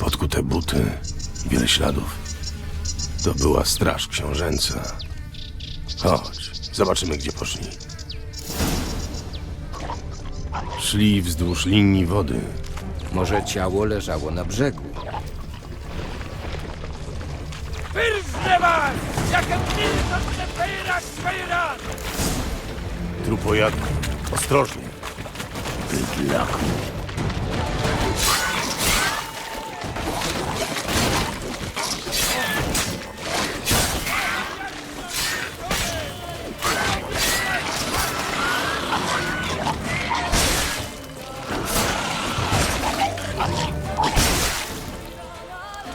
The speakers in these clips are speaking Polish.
Podkute buty, wiele śladów. To była straż książęca. Chodź, zobaczymy, gdzie poszli. Szli wzdłuż linii wody. Może ciało leżało na brzegu. Trupojadki. Ostrożnie. Bydlaku.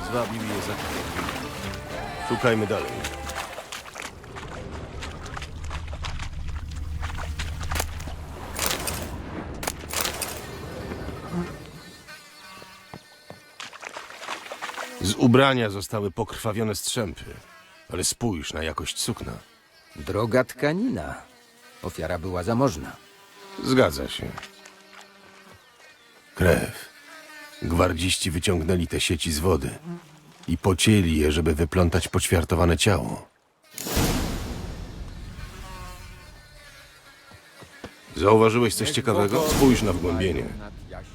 Zwabił je za Szukajmy dalej. Ubrania zostały pokrwawione strzępy. Ale spójrz na jakość sukna. Droga tkanina. Ofiara była zamożna. Zgadza się. Krew. Gwardziści wyciągnęli te sieci z wody i pocięli je, żeby wyplątać poćwiartowane ciało. Zauważyłeś coś ciekawego? Spójrz na wgłębienie.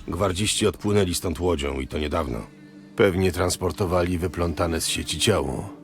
Gwardziści odpłynęli stąd łodzią i to niedawno. Pewnie transportowali wyplątane z sieci ciało.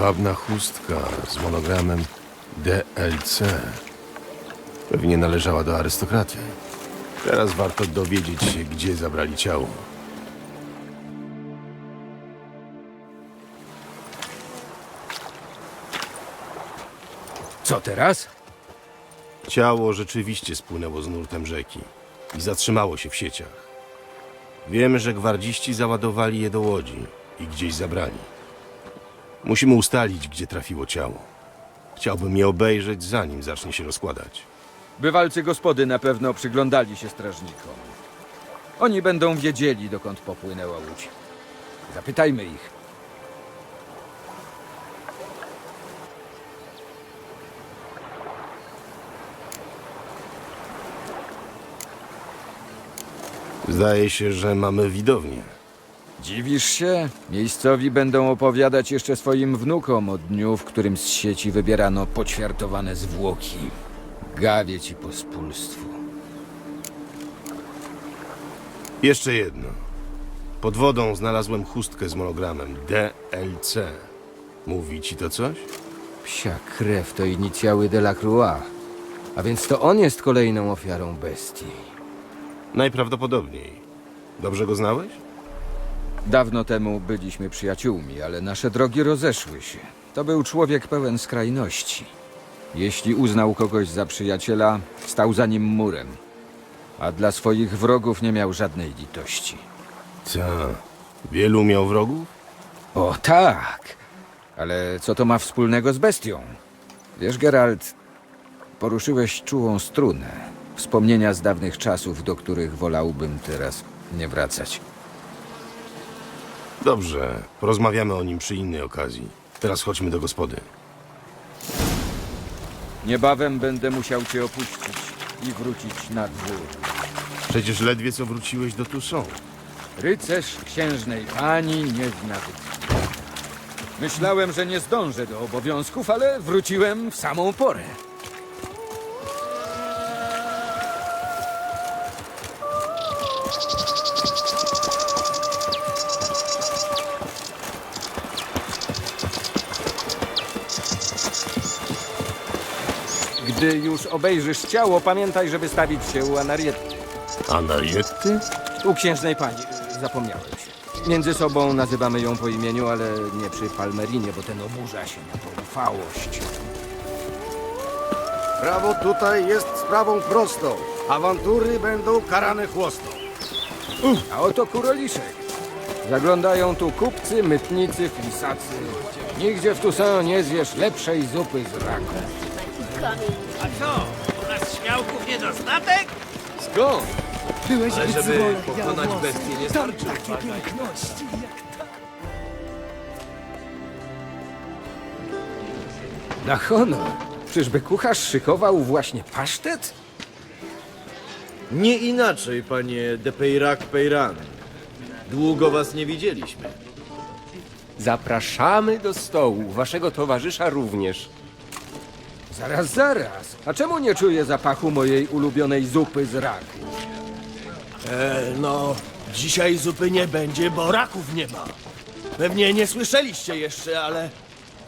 Jedwabna chustka z monogramem DLC. Pewnie należała do arystokraty. Teraz warto dowiedzieć się, gdzie zabrali ciało. Co teraz? Ciało rzeczywiście spłynęło z nurtem rzeki i zatrzymało się w sieciach. Wiemy, że gwardziści załadowali je do łodzi i gdzieś zabrali. Musimy ustalić, gdzie trafiło ciało. Chciałbym je obejrzeć, zanim zacznie się rozkładać. Bywalcy gospody na pewno przyglądali się strażnikom. Oni będą wiedzieli, dokąd popłynęła łódź. Zapytajmy ich. Zdaje się, że mamy widownię. Dziwisz się? Miejscowi będą opowiadać jeszcze swoim wnukom o dniu, w którym z sieci wybierano poćwiartowane zwłoki. Gawie ci pospólstwu. Jeszcze jedno. Pod wodą znalazłem chustkę z monogramem DLC. Mówi ci to coś? Psia krew to inicjały Delacroix. A więc to on jest kolejną ofiarą bestii. Najprawdopodobniej. Dobrze go znałeś? Dawno temu byliśmy przyjaciółmi, ale nasze drogi rozeszły się. To był człowiek pełen skrajności. Jeśli uznał kogoś za przyjaciela, stał za nim murem. A dla swoich wrogów nie miał żadnej litości. Ta. Wielu miał wrogów? O tak! Ale co to ma wspólnego z bestią? Wiesz, Geralt, poruszyłeś czułą strunę. Wspomnienia z dawnych czasów, do których wolałbym teraz nie wracać. Dobrze, porozmawiamy o nim przy innej okazji. Teraz chodźmy do gospody. Niebawem będę musiał cię opuścić i wrócić na dwór. Przecież ledwie co wróciłeś do Toussaint. Rycerz księżnej pani nie zna wytchnienia. Myślałem, że nie zdążę do obowiązków, ale wróciłem w samą porę. Gdy już obejrzysz ciało, pamiętaj, żeby stawić się u Anariety. Anariety? U księżnej pani. Zapomniałem się. Między sobą nazywamy ją po imieniu, ale nie przy Palmerinie, bo ten oburza się na tą ufałość. Prawo tutaj jest sprawą prostą. Awantury będą karane chłostą. A oto kuroliszek. Zaglądają tu kupcy, mytnicy, flisacy. Nigdzie w Toussaint nie zjesz lepszej zupy z raku. A co? U nas śmiałków niedostatek? Skąd? Ale żeby pokonać bestię nie starczy. Na honor. Czyżby kucharz szykował właśnie pasztet? Nie inaczej, panie de Peyrac Peyran. Długo was nie widzieliśmy. Zapraszamy do stołu, waszego towarzysza również. Zaraz, zaraz. A czemu nie czuję zapachu mojej ulubionej zupy z raku? E, no, dzisiaj zupy nie będzie, bo raków nie ma. Pewnie nie słyszeliście jeszcze, ale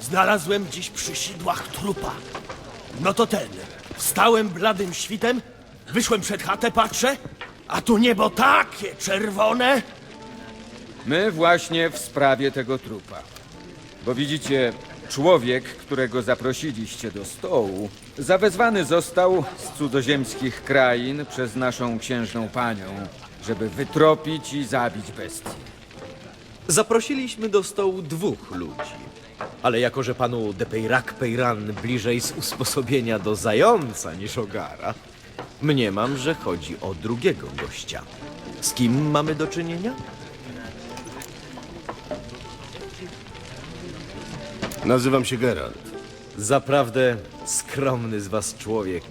znalazłem dziś przy sidłach trupa. No to ten. Wstałem bladym świtem, wyszłem przed chatę, patrzę, a tu niebo takie czerwone. My właśnie w sprawie tego trupa. Bo widzicie, człowiek, którego zaprosiliście do stołu, zawezwany został z cudzoziemskich krain przez naszą księżną panią, żeby wytropić i zabić bestię. Zaprosiliśmy do stołu dwóch ludzi. Ale jako, że panu de Peyrac Peyran bliżej z usposobienia do zająca niż ogara, mniemam, że chodzi o drugiego gościa. Z kim mamy do czynienia? Nazywam się Geralt. Zaprawdę skromny z was człowiek.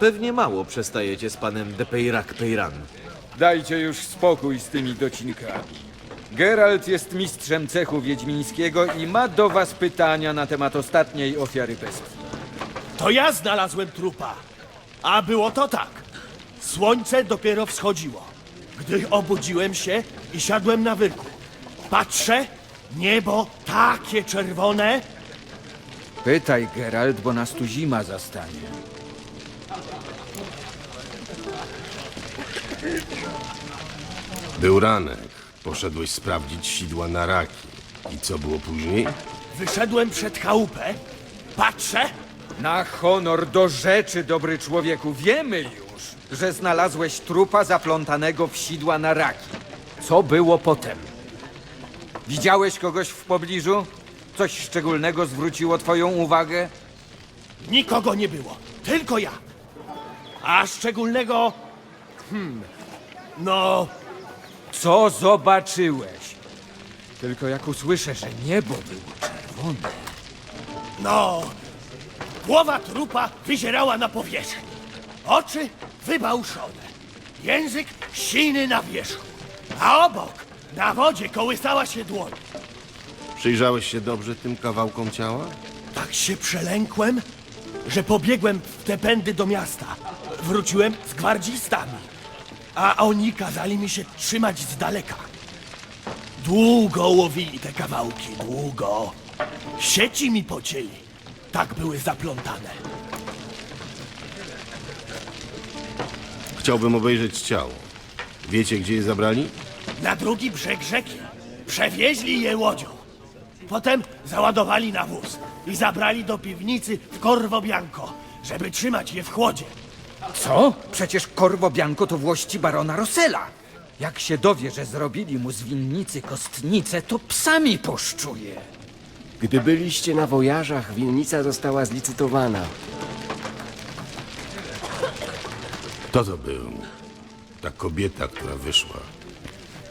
Pewnie mało przestajecie z panem de Peyrac Peyran. Dajcie już spokój z tymi docinkami. Geralt jest mistrzem cechu wiedźmińskiego i ma do was pytania na temat ostatniej ofiary bestii. To ja znalazłem trupa. A było to tak. Słońce dopiero wschodziło. Gdy obudziłem się i siadłem na wyrku. Patrzę, niebo takie czerwone. Pytaj, Geralt, bo nas tu zima zastanie. Był ranek. Poszedłeś sprawdzić sidła na raki. I co było później? Wyszedłem przed chałupę. Patrzę, Na honor do rzeczy, dobry człowieku, wiemy już, że znalazłeś trupa zaplątanego w sidła na raki. Co było potem? Widziałeś kogoś w pobliżu? Coś szczególnego zwróciło twoją uwagę? nikogo nie było. Tylko ja. A szczególnego... Hmm... No, Co zobaczyłeś? Tylko jak usłyszę, że niebo było czerwone. no... Głowa trupa wyzierała na powierzchnię. Oczy wybałszone. Język siny na wierzchu. A obok, na wodzie, kołysała się dłoń. Przyjrzałeś się dobrze tym kawałkom ciała? Tak się przelękłem, że pobiegłem w te pędy do miasta. Wróciłem z gwardzistami, a oni kazali mi się trzymać z daleka. Długo łowili te kawałki, długo. Sieci mi pocięli. Tak były zaplątane. Chciałbym obejrzeć ciało. Wiecie, gdzie je zabrali? Na drugi brzeg rzeki. Przewieźli je łodzią. Potem załadowali na wóz i zabrali do piwnicy w Corvo Bianco, żeby trzymać je w chłodzie. Co? Przecież Corvo Bianco to włości barona Rossella. Jak się dowie, że zrobili mu z winnicy kostnicę, to psami poszczuje. Gdy byliście na wojażach, winnica została zlicytowana. Kto to był? Ta kobieta, która wyszła.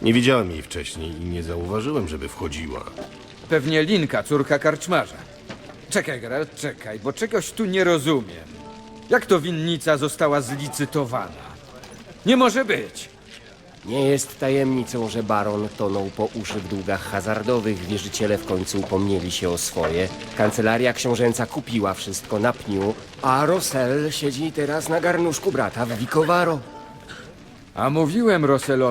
Nie widziałem jej wcześniej i nie zauważyłem, żeby wchodziła. Pewnie Linka, córka karczmarza. Czekaj, Geralt, czekaj, bo czegoś tu nie rozumiem. Jak to winnica została zlicytowana? Nie może być. Nie jest tajemnicą, że baron tonął po uszy w długach hazardowych, wierzyciele w końcu upomnieli się o swoje. Kancelaria książęca kupiła wszystko na pniu, a Rosel siedzi teraz na garnuszku brata w Vicovaro. A mówiłem Rosselowi,